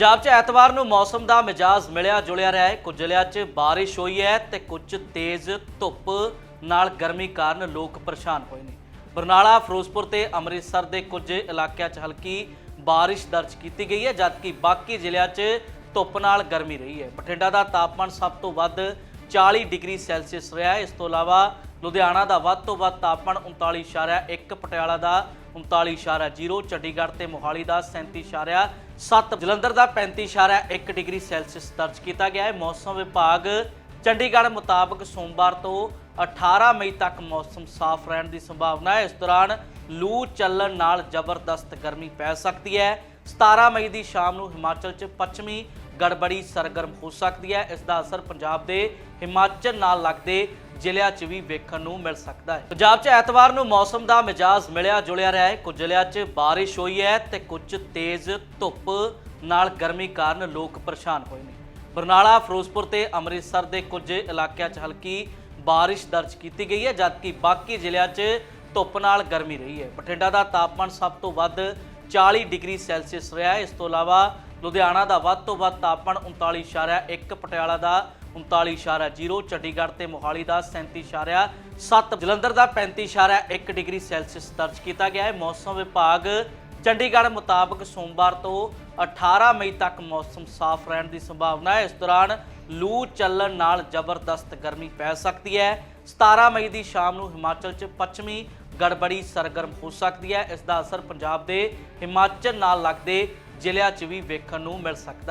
ਪੰਜਾਬ 'ਚ ਐਤਵਾਰ ਨੂੰ ਮੌਸਮ ਦਾ ਮਿਜਾਜ਼ ਮਿਲਿਆ, ਜੁਲਿਆ ਰਿਹਾ ਹੈ। ਕੁਝ ਜ਼ਿਲ੍ਹਿਆਂ 'ਚ ਬਾਰਿਸ਼ ਹੋਈ ਹੈ ਤੇ ਕੁਝ ਤੇਜ਼ ਧੁੱਪ ਨਾਲ ਗਰਮੀ ਕਾਰਨ ਲੋਕ ਪਰੇਸ਼ਾਨ ਹੋਏ ਨੇ। ਬਰਨਾਲਾ, ਫਿਰੋਜ਼ਪੁਰ ਤੇ ਅੰਮ੍ਰਿਤਸਰ ਦੇ ਕੁਝ ਇਲਾਕਿਆਂ 'ਚ ਹਲਕੀ ਬਾਰਿਸ਼ ਦਰਜ ਕੀਤੀ ਗਈ ਹੈ, ਜਦਕਿ ਬਾਕੀ ਜ਼ਿਲ੍ਹਿਆਂ 'ਚ ਧੁੱਪ ਨਾਲ ਗਰਮੀ ਰਹੀ ਹੈ। ਬਠਿੰਡਾ ਦਾ ਤਾਪਮਾਨ ਸਭ ਤੋਂ ਵੱਧ 40 ਡਿਗਰੀ ਸੈਲਸੀਅਸ ਰਿਹਾ ਹੈ। ਇਸ ਤੋਂ ਇਲਾਵਾ ਲੁਧਿਆਣਾ ਦਾ ਵੱਧ ਤੋਂ ਵੱਧ ਤਾਪਮਾਨ 39.1 ਪਟਿਆਲਾ ਦਾ 39.0 ਚੰਡੀਗੜ੍ਹ ਤੇ ਮੋਹਾਲੀ ਦਾ 37.7 ਜਲੰਧਰ ਦਾ 35.1 ਡਿਗਰੀ ਸੈਲਸੀਅਸ ਦਰਜ ਕੀਤਾ ਗਿਆ ਹੈ। ਮੌਸਮ ਵਿਭਾਗ ਚੰਡੀਗੜ੍ਹ ਮੁਤਾਬਕ ਸੋਮਵਾਰ ਤੋਂ 18 ਮਈ ਤੱਕ ਮੌਸਮ ਸਾਫ਼ ਰਹਿਣ ਦੀ ਸੰਭਾਵਨਾ ਹੈ। ਇਸ ਦੌਰਾਨ ਲੂ ਚੱਲਣ ਨਾਲ ਜ਼ਬਰਦਸਤ ਗਰਮੀ ਪੈ ਸਕਦੀ ਹੈ। 17 ਮਈ ਦੀ ਸ਼ਾਮ ਨੂੰ ਹਿਮਾਚਲ 'ਚ ਪੱਛਮੀ ਗੜਬੜੀ ਸਰਗਰਮ ਹੋ ਸਕਦੀ ਹੈ। ਇਸ ਦਾ ਅਸਰ ਪੰਜਾਬ ਦੇ ਹਿਮਾਚਲ ਨਾਲ ਲੱਗਦੇ ਜ਼ਿਲ੍ਹਿਆਂ 'ਚ ਵੀ ਵੇਖਣ ਨੂੰ ਮਿਲ ਸਕਦਾ ਹੈ। ਪੰਜਾਬ 'ਚ ਐਤਵਾਰ ਨੂੰ ਮੌਸਮ ਦਾ ਮਿਜਾਜ਼ ਮਿਲਿਆ, ਜੁਲਿਆ ਰਿਹਾ ਹੈ। ਕੁਝ ਜ਼ਿਲ੍ਹਿਆਂ 'ਚ ਬਾਰਿਸ਼ ਹੋਈ ਹੈ ਤੇ ਕੁਝ ਤੇਜ਼ ਧੁੱਪ ਨਾਲ ਗਰਮੀ ਕਾਰਨ ਲੋਕ ਪਰੇਸ਼ਾਨ ਹੋਏ ਨੇ। ਬਰਨਾਲਾ, ਫਿਰੋਜ਼ਪੁਰ ਤੇ ਅੰਮ੍ਰਿਤਸਰ ਦੇ ਕੁਝ ਇਲਾਕਿਆਂ 'ਚ ਹਲਕੀ ਬਾਰਿਸ਼ ਦਰਜ ਕੀਤੀ ਗਈ ਹੈ, ਜਦਕਿ ਬਾਕੀ ਜ਼ਿਲ੍ਹਿਆਂ 'ਚ ਧੁੱਪ ਨਾਲ ਗਰਮੀ ਰਹੀ ਹੈ। ਬਠਿੰਡਾ ਦਾ ਤਾਪਮਾਨ ਸਭ ਤੋਂ ਵੱਧ 40 ਡਿਗਰੀ ਸੈਲਸੀਅਸ ਰਿਹਾ ਇਸ ਤੋਂ ਇਲਾਵਾ ਲੁਧਿਆਣਾ ਦਾ ਵੱਧ ਤੋਂ ਵੱਧ ਤਾਪਮਾਨ 39.1 ਪਟਿਆਲਾ ਦਾ 39.0 ਚੰਡੀਗੜ੍ਹ ਤੇ ਮੋਹਾਲੀ ਦਾ 37.7 ਜਲੰਧਰ ਦਾ 35.1 ਡਿਗਰੀ ਸੈਲਸੀਅਸ ਦਰਜ ਕੀਤਾ ਗਿਆ ਹੈ। ਮੌਸਮ ਵਿਭਾਗ ਚੰਡੀਗੜ੍ਹ ਮੁਤਾਬਕ ਸੋਮਵਾਰ ਤੋਂ 18 ਮਈ ਤੱਕ ਮੌਸਮ ਸਾਫ਼ ਰਹਿਣ ਦੀ ਸੰਭਾਵਨਾ ਹੈ। ਇਸ ਦੌਰਾਨ ਲੂ ਚੱਲਣ ਨਾਲ ਜ਼ਬਰਦਸਤ ਗਰਮੀ ਪੈ ਸਕਦੀ ਹੈ। 17 ਮਈ ਦੀ ਸ਼ਾਮ ਨੂੰ ਹਿਮਾਚਲ 'ਚ ਪੱਛਮੀ ਗੜਬੜੀ ਸਰਗਰਮ ਹੋ ਸਕਦੀ ਹੈ। ਇਸ ਦਾ ਅਸਰ ਪੰਜਾਬ ਦੇ ਹਿਮਾਚਲ ਨਾਲ ਲੱਗਦੇ ਜ਼ਿਲ੍ਹਿਆਂ 'ਚ ਵੀ ਵੇਖਣ ਨੂੰ ਮਿਲ ਸਕਦਾ